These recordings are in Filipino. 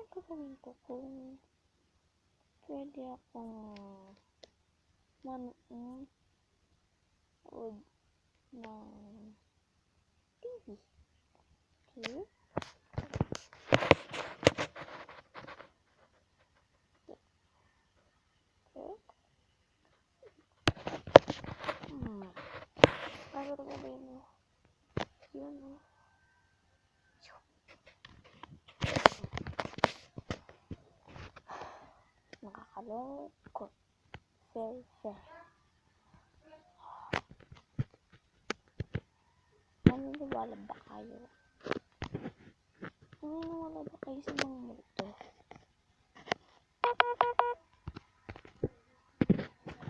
ang gagawin ko kung pwede akong manood ng TV. Okay? Okay? Hmm. Bago ko ba oh? Oh. Nakakalungkot. Very, very. Naniniwala ba kayo? Naniniwala ba kayo sa mga multo?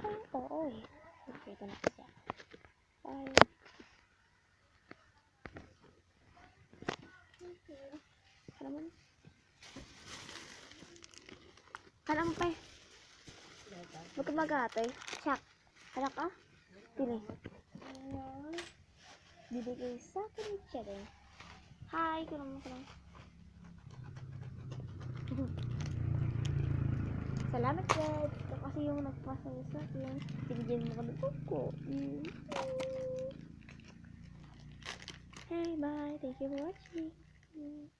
Ay, oo eh. Okay, ito na siya. Bye. Ano man? Kana mo pa eh. Huwag ka mag-atoy. Siyak. Kana ka? Pili. Bibigay sa akin ni Cheren. Hi, kunong kunong. Salamat, Jed. Ito kasi yung nagpasaya sa akin. Binigyan mo kami. Mm. Hey, bye. Thank you for watching. Mm.